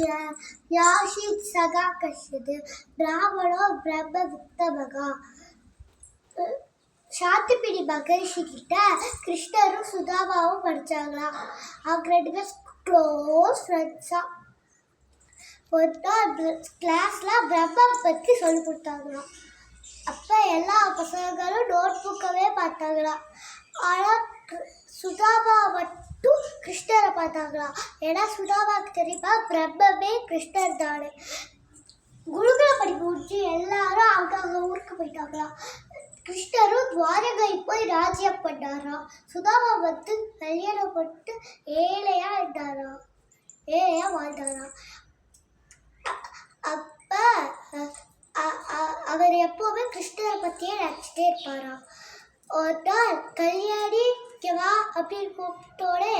கஷ்ய யாஷித் சகா கஷ்யது பிராமணோ பிரம்ம வித்தமகா சாத்திப்பிடி மகரிஷி கிட்ட கிருஷ்ணரும் சுதாமாவும் படிச்சாங்களாம் அவங்க ரெண்டு பேர் க்ளோஸ் ஃப்ரெண்ட்ஸா ஒரு கிளாஸ்ல பிரம்மா பத்தி சொல்லி கொடுத்தாங்களாம். அப்ப எல்லா பசங்களும் நோட் புக்கவே பார்த்தாங்களாம். ஆனா சுதாவா சுதாமா மட்டும் கிருஷ்ணரை பார்த்தாங்களாம் ஏன்னா சுதாவாக்கு தெரியுமா? பிரம்மமே கிருஷ்ணர் தானே. குருகுல படிப்பு முடிச்சு எல்லாரும் அவங்க அவங்க ஊருக்கு போயிட்டாங்களாம் கிருஷ்ணரும் துவாரகை போய் ராஜ்யம் பண்ணாராம் சுதாமா வந்து கல்யாணம் பட்டு ஏழையா இருந்தாராம் ஏழையா வாழ்ந்தாராம் அப்ப அ- அவர் எப்பவுமே கிருஷ்ணரை பத்தியே நினச்சிட்டே இருப்பாராம் ஒருத்தர் நாள் கல்யாணி வா அப்படின்னு கூப்பிட்டோடே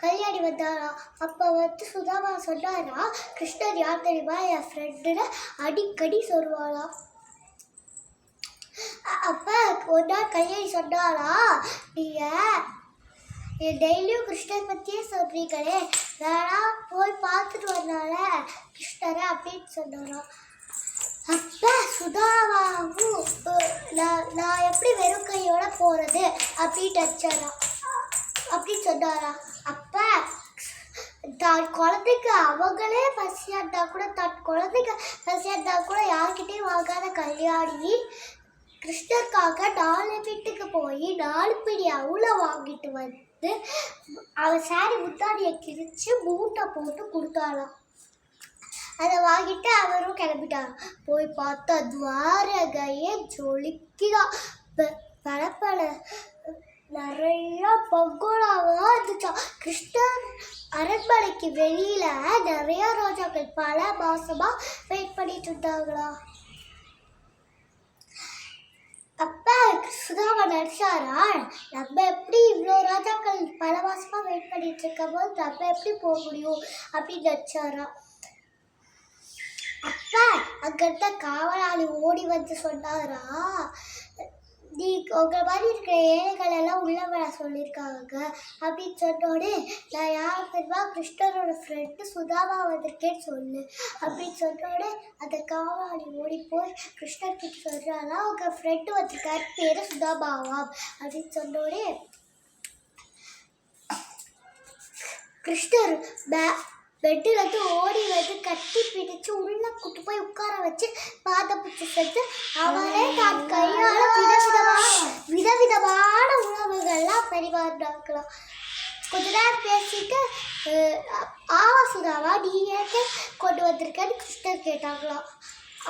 கல்யாணி வந்தாரா? அப்போ வந்து சுதாமா சொன்னாரா கிருஷ்ணர் யார் தெரியுமா? என் ஃப்ரெண்டுன்னு அடிக்கடி சொல்லுவாளாம் அப்போ ஒரு நாள் கல்யாணி சொன்னாரா நீங்கள் டெய்லியும் கிருஷ்ணர் பற்றியே சொல்கிறீங்களே வேணா போய் பார்த்துட்டு வந்தால கிருஷ்ணரை அப்படின்னு சொன்னாராம் அப்போ சுதாவாவும் நான் போகிறது அப்படி டச்சாரா அப்படின்னு சொன்னாரா? அப்போ தான் குழந்தைக்கு அவங்களே பசியாக இருந்தால் கூட தன் குழந்தைக்கு பசியாக இருந்தால் கூட யார்கிட்டையும் வாங்காத கல்யாணி கிருஷ்ணருக்காக நாலு வீட்டுக்கு போய் நாலு பிடி அவ்வளோ வாங்கிட்டு வந்து அவன் சாரி முத்தாடியை கிழிச்சு மூட்டை போட்டு கொடுத்தாளாம். அதை வாங்கிட்டு அவரும் கிளம்பிட்டாராம். போய் பார்த்தா துவாரகையே ஜொலிக்குதான் மரப்பனை நிறையா நிறைய பகோடாவா இருந்துச்சாம் கிருஷ்ணர் அரண்மனைக்கு வெளியில நிறைய ரோஜாக்கள் பல மாசமா வெயிட் பண்ணிட்டு இருந்தாங்களா? அப்ப சுதாவை நடிச்சாரா நம்ம எப்படி இவ்வளோ ராஜாக்கள் பல மாசமா வெயிட் பண்ணிட்டு இருக்கும் போது நம்ம எப்படி போக முடியும் அப்படின்னு நடிச்சாரா அப்ப அங்கிருந்த காவலாளி ஓடி வந்து சொன்னாரா நீ உங்க மாதிரி இருக்கிற ஏழைகள் எல்லாம் உள்ள வர சொல்லியிருக்காங்க அப்படின்னு சொன்னோடனே நான் யார் தெரியுமா? கிருஷ்ணரோட ஃப்ரெண்டு சுதாமா வந்திருக்கேன்னு சொல்லு அப்படின்னு சொன்னோடனே அந்த காவலாளி ஓடி போய் கிருஷ்ணர் கிட்ட சொல்றாரா உங்கள் ஃப்ரெண்டு வந்திருக்காரு பேர் சுதாமாவாம் அப்படின்னு சொன்னோடனே கிருஷ்ணர் பே பெட்டில் வந்து ஓடி வந்து கட்டி பிடிச்சு உள்ள கூட்டு போய் உட்கார வச்சு பாத பிடிச்சி செத்து அவரே தான் கையால விதவிதமான விதவிதமான உணவுகள்லாம் பரிமாறினாக்கலாம் கொஞ்ச நேரம் பேசிட்டு ஆவா சுதாவா நீ ஏற்க கொண்டு வந்திருக்கேன்னு கிருஷ்ணர் கேட்டாங்களாம்.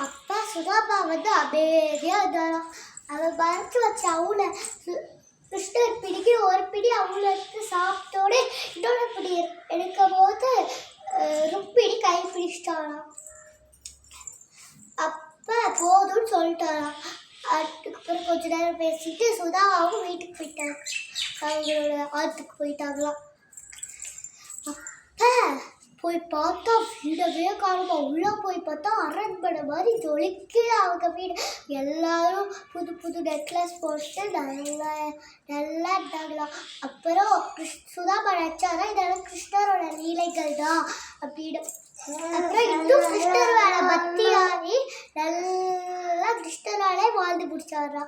அப்பா சுதாபா வந்து அமைதியாக இருந்தாராம். அவன் மறைச்சு வச்ச அவளை கிருஷ்ணர் பிடிக்கு ஒரு பிடி அவளை எடுத்து சாப்பிட்டோடே இன்னொரு பிடி எடுக்கும் போது ருப்பிடி கை பிடிச்சிட்டாராம் அப்போ போதும்னு சொல்லிட்டாராம் அதுக்கப்புறம் கொஞ்ச நேரம் பேசிட்டு சுதாவாவும் வீட்டுக்கு போயிட்டாங்க. அவங்களோட ஆற்றுக்கு போயிட்டாங்களாம். அப்போ! போய் பார்த்தா வீடவே காணுமா உள்ளே போய் பார்த்தா அரண்மனை மாதிரி ஜொலிக்குது அவங்க வீடு. எல்லாரும் புது புது நெக்லஸ் போட்டு நல்லா நல்லா இருந்தாங்களாம் அப்புறம் கிருஷ் சுதாமா நினச்சாரா? இதெல்லாம் கிருஷ்ணரோட லீலைகள் தான் அப்படின்னு. அப்புறம் இன்னும் கிருஷ்ணர் பக்தி ஆகி நல்லா கிருஷ்ணராலே வாழ்ந்து பிடிச்சாரா